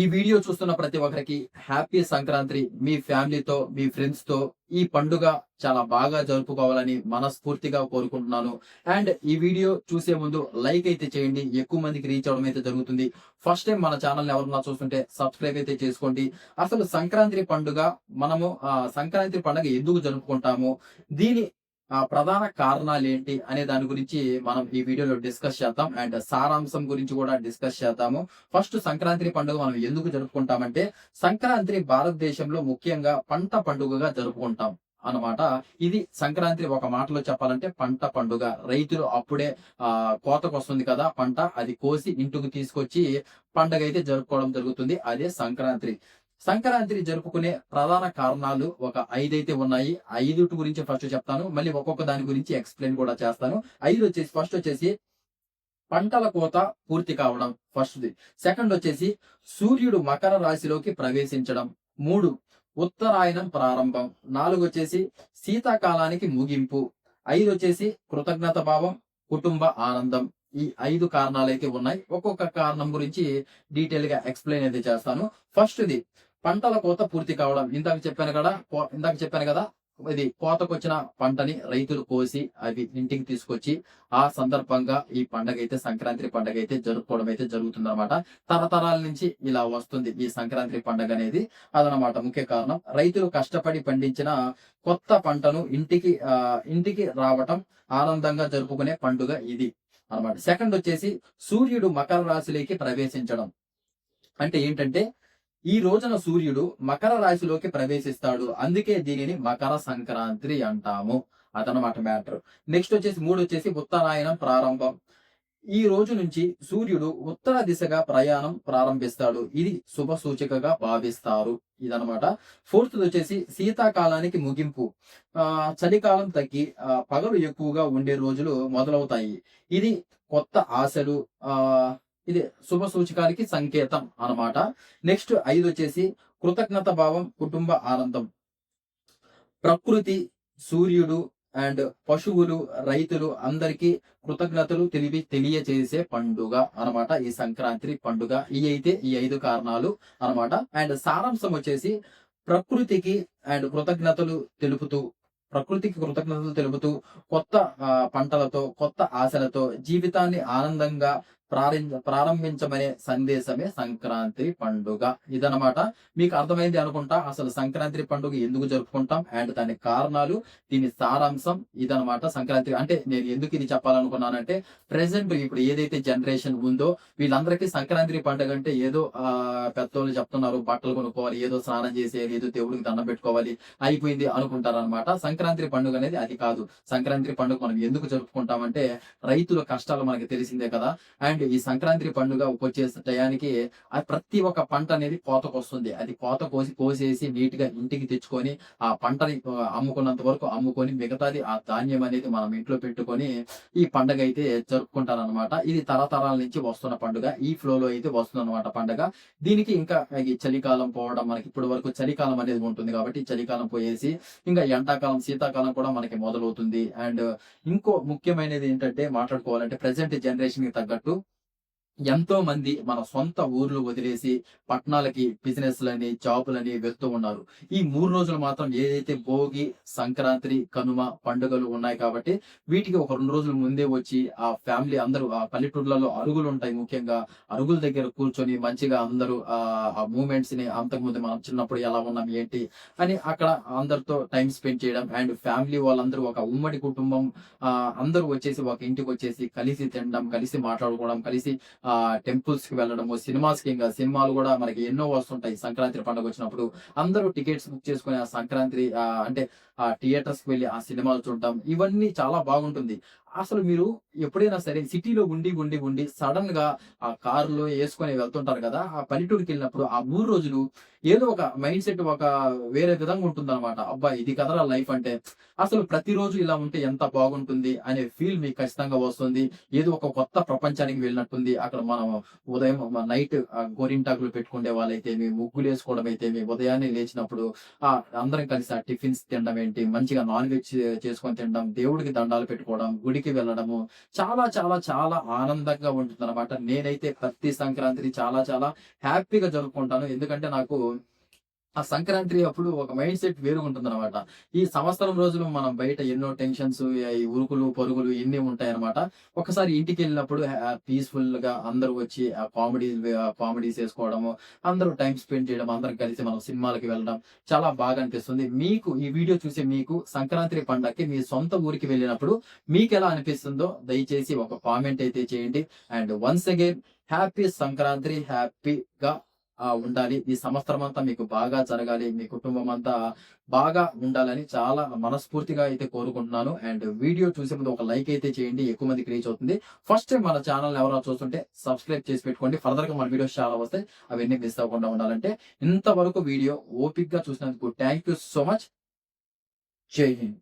ఈ వీడియో చూస్తున్న ప్రతి ఒక్కరికి హ్యాపీ సంక్రాంతి మీ ఫ్యామిలీతో మీ ఫ్రెండ్స్తో ఈ పండుగ చాలా బాగా జరుపుకోవాలని మనస్ఫూర్తిగా కోరుకుంటున్నాను. అండ్ ఈ వీడియో చూసే ముందు లైక్ అయితే చేయండి. ఎక్కువ మందికి రీచ్ అవడం అయితే జరుగుతుంది. ఫస్ట్ టైం మన ఛానల్ ఎవరన్నా చూస్తుంటే సబ్స్క్రైబ్ అయితే చేసుకోండి. అసలు సంక్రాంతి పండుగ మనము సంక్రాంతి పండుగ ఎందుకు జరుపుకుంటాము? దీని ప్రధాన కారణాలు ఏంటి అనే దాని గురించి మనం ఈ వీడియోలో డిస్కస్ చేద్దాం. అండ్ సారాంశం గురించి కూడా డిస్కస్ చేద్దాము. ఫస్ట్ సంక్రాంతి పండుగ మనం ఎందుకు జరుపుకుంటామంటే సంక్రాంతి భారతదేశంలో ముఖ్యంగా పంట పండుగగా జరుపుకుంటాం అన్నమాట. ఇది సంక్రాంతి ఒక మాటలో చెప్పాలంటే పంట పండుగ. రైతులు అప్పుడే ఆ కోతకు వస్తుంది కదా పంట అది కోసి ఇంటికి తీసుకొచ్చి పండగ అయితే జరుపుకోవడం జరుగుతుంది. అదే సంక్రాంతి. సంక్రాంతిని జరుపుకునే ప్రధాన కారణాలు ఒక ఐదైతే ఉన్నాయి. ఐదుటి గురించి ఫస్ట్ చెప్తాను. మళ్ళీ ఒక్కొక్క దాని గురించి ఎక్స్ప్లెయిన్ కూడా చేస్తాను. ఐదు వచ్చేసి ఫస్ట్ వచ్చేసి పంటల కోత పూర్తి కావడం ఫస్ట్ది సెకండ్ వచ్చేసి సూర్యుడు మకర రాశిలోకి ప్రవేశించడం. మూడు ఉత్తరాయణం ప్రారంభం. నాలుగు వచ్చేసి శీతాకాలానికి ముగింపు. ఐదు వచ్చేసి కృతజ్ఞత భావం కుటుంబ ఆనందం. ఈ ఐదు కారణాలు అయితే ఉన్నాయి. ఒక్కొక్క కారణం గురించి డీటెయిల్గా ఎక్స్ప్లెయిన్ అయితే చేస్తాను. ఫస్ట్ది పంటల కోత పూర్తి కావడం. ఇందాక చెప్పాను కదా ఇందాక చెప్పాను కదా ఇది కోతకొచ్చిన పంటని రైతులు కోసి అవి ఇంటికి తీసుకొచ్చి ఆ సందర్భంగా ఈ పండగ అయితే సంక్రాంతి పండగ అయితే జరుపుకోవడం అయితే జరుగుతుంది అనమాట తరతరాల నుంచి ఇలా వస్తుంది ఈ సంక్రాంతి పండగ అనేది. అదనమాట ముఖ్య కారణం. రైతులు కష్టపడి పండించిన కొత్త పంటను ఇంటికి ఆ ఇంటికి రావటం ఆనందంగా జరుపుకునే పండుగ ఇది అన్నమాట. సెకండ్ వచ్చేసి సూర్యుడు మకర రాశిలోకి ప్రవేశించడం. అంటే ఏంటంటే ఈ రోజున సూర్యుడు మకర రాశిలోకి ప్రవేశిస్తాడు. అందుకే దీనిని మకర సంక్రాంతి అంటాము. అదనమాట మ్యాటర్. నెక్స్ట్ వచ్చేసి మూడు వచ్చేసి ఉత్తరాయణం ప్రారంభం. ఈ రోజు నుంచి సూర్యుడు ఉత్తర దిశగా ప్రయాణం ప్రారంభిస్తాడు. ఇది శుభ సూచికగా భావిస్తారు. ఇదనమాట ఫోర్త్ వచ్చేసి శీతాకాలానికి ముగింపు. ఆ చలికాలం తగ్గి ఆ, పగలు ఎక్కువగా ఉండే రోజులు మొదలవుతాయి. ఇది కొత్త ఆశలు. ఆ ఇది శుభ సూచకాలకి సంకేతం అన్నమాట. నెక్స్ట్ ఐదు వచ్చేసి కృతజ్ఞత భావం కుటుంబ ఆనందం. ప్రకృతి సూర్యుడు అండ్ పశువులు రైతులు అందరికీ కృతజ్ఞతలు తెలివి తెలియచేసే పండుగ అన్నమాట. ఈ సంక్రాంతి పండుగ. ఈ అయితే ఈ ఐదు కారణాలు అన్నమాట. అండ్ సారాంశం వచ్చేసి ప్రకృతికి అండ్ కృతజ్ఞతలు తెలుపుతూ ప్రకృతికి కృతజ్ఞతలు తెలుపుతూ కొత్త పంటలతో కొత్త ఆశలతో జీవితాన్ని ఆనందంగా ప్రారంభ ప్రారంభించమనే సందేశమే సంక్రాంతి పండుగ. ఇదనమాట మీకు అర్థమైంది అనుకుంటా? అసలు సంక్రాంతి పండుగ ఎందుకు జరుపుకుంటాం? అండ్ దాని కారణాలు దీని సారాంశం ఇదనమాట సంక్రాంతి. అంటే నేను ఎందుకు ఇది చెప్పాలనుకున్నానంటే ప్రెసెంట్ ఇప్పుడు ఏదైతే జనరేషన్ ఉందో వీళ్ళందరికీ సంక్రాంతి పండుగ అంటే ఏదో ఆ పెద్దోళ్ళు చెప్తున్నారు బట్టలు కొనుక్కోవాలి ఏదో స్నానం చేసేది ఏదో దేవుడికి దండం పెట్టుకోవాలి అయిపోయింది అనుకుంటారనమాట సంక్రాంతి పండుగ అనేది అది కాదు. సంక్రాంతి పండుగ మనం ఎందుకు జరుపుకుంటామంటే రైతుల కష్టాలు మనకి తెలిసిందే కదా. అండ్ ఈ సంక్రాంతి పండుగ వచ్చే టయానికి ఆ ప్రతి ఒక్క పంట అనేది కోతకు వస్తుంది. అది కోత కోసి కోసేసి నీట్గా ఇంటికి తెచ్చుకొని ఆ పంటని అమ్ముకున్నంత వరకు అమ్ముకొని మిగతాది ఆ ధాన్యం అనేది మనం ఇంట్లో పెట్టుకొని ఈ పండుగ అయితే జరుపుకుంటారనమాట ఇది తరతరాల నుంచి వస్తున్న పండుగ. ఈ ఫ్లో లో అయితే వస్తుంది అనమాట పండుగ. దీనికి ఇంకా ఈ చలికాలం పోవడం మనకి ఇప్పటి వరకు చలికాలం అనేది ఉంటుంది కాబట్టి చలికాలం పోయేసి ఇంకా ఎండాకాలం శీతాకాలం కూడా మనకి మొదలవుతుంది. అండ్ ఇంకో ముఖ్యమైనది ఏంటంటే మాట్లాడుకోవాలంటే ప్రజెంట్ జనరేషన్కి తగ్గట్టు ఎంతో మంది మన సొంత ఊర్లు వదిలేసి పట్టణాలకి బిజినెస్ లని జాబులని వెళ్తూ ఉన్నారు. ఈ మూడు రోజులు మాత్రం ఏదైతే భోగి సంక్రాంతి కనుమ పండుగలు ఉన్నాయి కాబట్టి వీటికి ఒక రెండు రోజుల ముందే వచ్చి ఆ ఫ్యామిలీ అందరూ ఆ పల్లెటూర్లలో అరుగులు ఉంటాయి ముఖ్యంగా. అరుగుల దగ్గర కూర్చొని మంచిగా అందరూ ఆ ఆ మూమెంట్స్ని అంతకుముందు మనం చిన్నప్పుడు ఎలా ఉన్నాం ఏంటి అని అక్కడ అందరితో టైం స్పెండ్ చేయడం అండ్ ఫ్యామిలీ వాళ్ళందరూ ఒక ఉమ్మడి కుటుంబం ఆ అందరూ వచ్చేసి ఒక ఇంటికి వచ్చేసి కలిసి తినడం కలిసి మాట్లాడుకోవడం కలిసి ఆ టెంపుల్స్కి వెళ్ళడము సినిమాస్కి ఇంకా సినిమాలు కూడా మనకి ఎన్నో వస్తుంటాయి. సంక్రాంతి పండుగ వచ్చినప్పుడు అందరూ టికెట్స్ బుక్ చేసుకుని ఆ సంక్రాంతి అంటే ఆ థియేటర్స్కి వెళ్ళి ఆ సినిమాలు చూడటం ఇవన్నీ చాలా బాగుంటుంది. అసలు మీరు ఎప్పుడైనా సరే సిటీలో ఉండి ఉండి ఉండి సడన్గా ఆ కారులో వేసుకొని వెళ్తుంటారు కదా ఆ పల్లెటూరుకి వెళ్ళినప్పుడు ఆ మూడు రోజులు ఏదో ఒక మైండ్ సెట్ ఒక వేరే విధంగా ఉంటుంది అనమాట అబ్బా ఇది కదరా లైఫ్ అంటే. అసలు ప్రతిరోజు ఇలా ఉంటే ఎంత బాగుంటుంది అనే ఫీల్ మీకు ఖచ్చితంగా వస్తుంది. ఏదో ఒక కొత్త ప్రపంచానికి వెళ్ళినట్టుంది. అక్కడ మనం ఉదయం నైట్ గోరింటాకులు పెట్టుకునే వాళ్ళైతేమి ముగ్గులు వేసుకోవడం అయితేమి ఉదయాన్నే లేచినప్పుడు ఆ అందరం కలిసి ఆ టిఫిన్స్ తినడం ఏంటి? మంచిగా నాన్ వెజ్ చేసుకొని తినడం దేవుడికి దండాలు పెట్టుకోవడం గుడి గుడికి ఊరికి వెళ్ళడము చాలా చాలా చాలా ఆనందంగా ఉంటుంది అనమాట నేనైతే ప్రతి సంక్రాంతిని చాలా చాలా హ్యాపీగా జరుపుకుంటాను. ఎందుకంటే నాకు ఆ సంక్రాంతి అప్పుడు ఒక మైండ్ సెట్ వేరు ఉంటుంది అనమాట ఈ సంవత్సరం రోజులు మనం బయట ఎన్నో టెన్షన్స్ ఈ ఉరుకులు పరుగులు ఎన్ని ఉంటాయన్నమాట. ఒకసారి ఇంటికి వెళ్ళినప్పుడు పీస్ఫుల్గా అందరూ వచ్చి ఆ కామెడీ కామెడీస్ వేసుకోవడము అందరూ టైం స్పెండ్ చేయడం అందరం కలిసి మనం సినిమాలకి వెళ్ళడం చాలా బాగా అనిపిస్తుంది. మీకు ఈ వీడియో చూసి మీకు సంక్రాంతి పండగకి మీ సొంత ఊరికి వెళ్ళినప్పుడు మీకు ఎలా అనిపిస్తుందో దయచేసి ఒక కామెంట్ అయితే చేయండి. And once again happy Sankranti హ్యాపీగా ఉండాలి. ఈ సంవత్సరం అంతా మీకు బాగా జరగాలి. మీ కుటుంబం అంతా బాగా ఉండాలని చాలా మనస్ఫూర్తిగా అయితే కోరుకుంటున్నాను. అండ్ వీడియో చూసే ముందు ఒక లైక్ అయితే చేయండి. ఎక్కువ మందికి రీచ్ అవుతుంది. ఫస్ట్ టైం మన ఛానల్ ఎవరైనా చూస్తుంటే సబ్స్క్రైబ్ చేసి పెట్టుకోండి. ఫర్దర్గా మన వీడియోస్ చాలా వస్తాయి. అవన్నీ మిస్ అవ్వకుండా ఉండాలంటే ఇంతవరకు వీడియో ఓపిక్గా చూసినందుకు థ్యాంక్ యూ సో మచ్. జై హింద్.